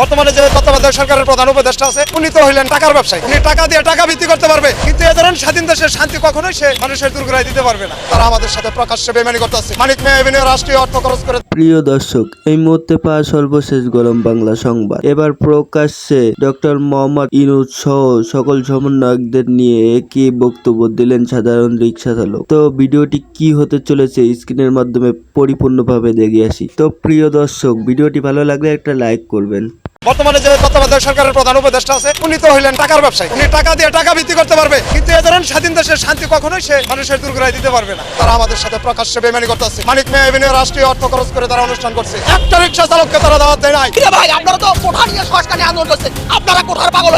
বর্তমানে যে তত্ত্বাবধায়ক সরকারের প্রধান উপদেষ্টা আছে, উনি তো হইলেন টাকার ব্যবসায়ী। উনি টাকা দিয়ে টাকা বৃদ্ধি করতে পারবে। কিন্তু এ ধরনের স্বাধীন দেশের শান্তি কখনোই সে মানুষের দুর্গরায় দিতে পারবে না। তারা আমাদের সাথে প্রকাশ্যে বেমানি করতেছে। মানিক মেয়ে রাষ্ট্রীয় অর্থ খরচ করে প্রিয় দর্শক, এই মুহূর্তে পাওয়া সর্বশেষ গরম বাংলা সংবাদ। এবার প্রকাশ্যে ডক্টর মোহাম্মদ ইনুজ সহ সকল সমন্বয়কদের নিয়ে একই বক্তব্য দিলেন সাধারণ রিক্সা চালক। তো ভিডিওটি কি হতে চলেছে স্ক্রিনের মাধ্যমে পরিপূর্ণভাবে দেখে আসি। তো প্রিয় দর্শক, ভিডিওটি ভালো লাগলে একটা লাইক করবেন। বর্তমানে যে তত্ত্বাবধায়ক সরকারের প্রধান উপদেষ্টা আছে, উনি তো হইলেন টাকার ব্যবসায়ী। উনি টাকা দিয়ে টাকা বৃদ্ধি করতে পারবে। কিন্তু এ ধরনের স্বাধীন দেশের শান্তি কখনোই সে মানুষের দুর্গরায় দিতে পারবে না। তারা আমাদের সাথে প্রকাশ্যে বেমানি করতেছে। মানিক মেয়ে এভিনিউ রাষ্ট্রীয় অর্থ খরচ করে তারা অনুষ্ঠান করছে। একটা রিক্সা চালককে তারা দাওয়াত দেয় নাই। ভাই, আপনারা তো কোঠা নিয়ে সংস্কার আন্দোলন করছে আপনারা কোঠার পাগল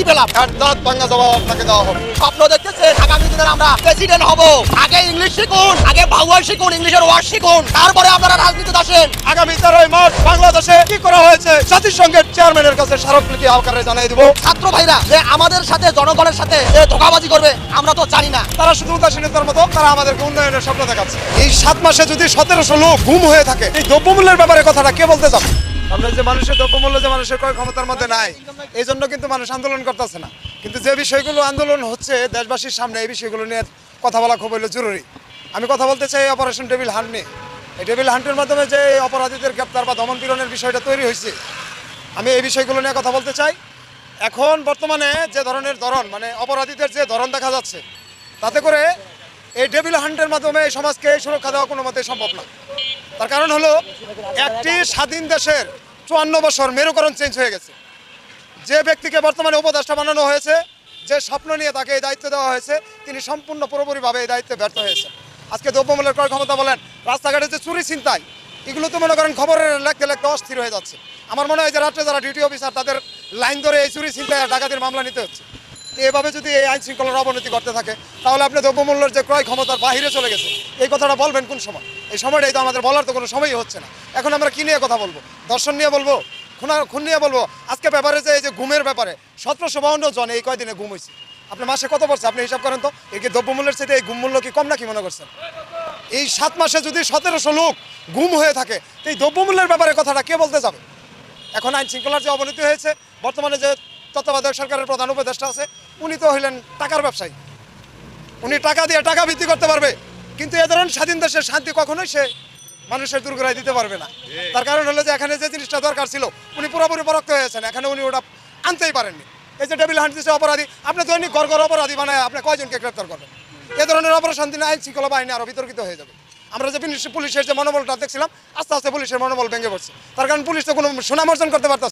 কি পেলাম? দাঁত জবাব আপনাকে দেওয়া হবে। স্বপ্ন আগামী দিনে আমরা প্রেসিডেন্ট হব। আগে ইংলিশ শিখুন আগে শিখুন ইংলিশের ওয়ার্ড শিখুন। তারপরে আপনারা রাজনীতিতে আসেন। আগামী তেরোই মার্চ বাংলাদেশে কি করা হয়েছে? জাতিসংঘের চেয়ারম্যানের কাছে স্মারকলিপি আকারে জানিয়ে দিব। ছাত্র ভাইরা যে আমাদের সাথে জনগণের সাথে যে ধোকাবাজি করবে আমরা তো জানি না। তারা শুধু উদাসীনতার মতো তারা আমাদেরকে উন্নয়নের স্বপ্ন দেখাচ্ছে। এই সাত মাসে যদি সতেরোশো লোক গুম হয়ে থাকে এই দ্রব্যমূল্যের ব্যাপারে কথাটা কে বলতে যাবে আমরা যে মানুষের দ্রব্যমূল্য যে মানুষের ক্রয় ক্ষমতার মধ্যে নাই এই জন্য কিন্তু মানুষ আন্দোলন করতেছে না। কিন্তু যে বিষয়গুলো আন্দোলন হচ্ছে দেশবাসীর সামনে, এই বিষয়গুলো নিয়ে কথা বলা খুব হলো জরুরি। আমি কথা বলতে চাই অপারেশন টেবিল হান্ট নিয়ে। এই টেবিল হান্টের মাধ্যমে যে অপরাধীদের গ্রেপ্তার বা দমন পীড়নের বিষয়টা তৈরি হয়েছে, আমি এই বিষয়গুলো নিয়ে কথা বলতে চাই। এখন বর্তমানে যে ধরনের ধরন মানে অপরাধীদের যে ধরন দেখা যাচ্ছে, তাতে করে এই ডেভিল হান্টের মাধ্যমে এই সমাজকে সুরক্ষা দেওয়া কোনো মতেই সম্ভব না। তার কারণ হলো, একটি স্বাধীন দেশের চুয়ান্ন বছর মেরুকরণ চেঞ্জ হয়ে গেছে। যে ব্যক্তিকে বর্তমানে উপদেষ্টা বানানো হয়েছে, যে স্বপ্ন নিয়ে তাকে এই দায়িত্ব দেওয়া হয়েছে, তিনি সম্পূর্ণ পুরোপুরিভাবে এই দায়িত্বে ব্যর্থ হয়েছে আজকে দ্রব্যমূল্যের ক্রয় ক্ষমতা বলেন, রাস্তাঘাটে যে চুরি চিন্তায় এগুলো তো মনে করেন খবরের লেখতে লেখতে অস্থির হয়ে যাচ্ছে। আমার মনে হয় যে রাত্রে যারা ডিউটি অফিসার তাদের লাইন ধরে এই চুরি চিন্তায় ডাকাতির মামলা নিতে হচ্ছে। এভাবে যদি এই আইন শৃঙ্খলার অবনতি করতে থাকে, তাহলে আপনি দ্রব্যমূল্যের যে ক্রয় ক্ষমতার বাহিরে চলে গেছে, এই কথাটা বলবেন কোন সময়? এই সময়টাই তো আমাদের বলার তো কোনো সময়ই হচ্ছে না। এখন আমরা কি নিয়ে কথা বলব? দর্শন নিয়ে বলব? খুনা খুন নিয়ে বলব? আজকে ব্যাপারে যে এই যে ঘুমের ব্যাপারে, সতেরোশো বাউন্ন জন এই কয়দিনে ঘুম হয়েছে? আপনি মাসে কত পড়ছে? আপনি হিসাব করেন তো। এই দ্রব্যমূল্যের সাথে এই ঘুম মূল্য কি কম নাকি মনে করছেন? এই সাত মাসে যদি সতেরোশো লোক গুম হয়ে থাকে, তো এই দ্রব্যমূল্যের ব্যাপারে কথাটা কে বলতে যাবে? এখন আইন শৃঙ্খলার যে অবনতি হয়েছে, বর্তমানে যে তত্ত্বাবধায়ক সরকারের প্রধান উপদেষ্টা আছে উনি তো হইলেন টাকার ব্যবসায়ী। উনি টাকা দিয়ে টাকা বৃদ্ধি করতে পারবে কিন্তু এ ধরনের স্বাধীন দেশের শান্তি কখনোই সে মানুষের দুর্গরায় দিতে পারবে না। তার কারণ হলো যে এখানে যে জিনিসটা দরকার ছিল উনি পুরোপুরি পরক্ত হয়েছেন এখানে উনি ওটা আনতেই পারেননি। এই যে টেবিল হান্ট দিচ্ছে অপরাধী আপনি দৈনিক গড় গড় অপরাধী বানায় আপনি কয়জনকে গ্রেপ্তার করবেন? এ ধরনের অপারেশন দিনে আইন শৃঙ্খলা বাহিনী আরও বিতর্কিত হয়ে যাবে। আমরা যে পুলিশের যে মনোবলটা দেখছিলাম আস্তে আস্তে পুলিশের মনোবল ভেঙে পড়ছে। তার কারণ পুলিশ তো কোনো সুনাম অর্জন করতে পারতেছে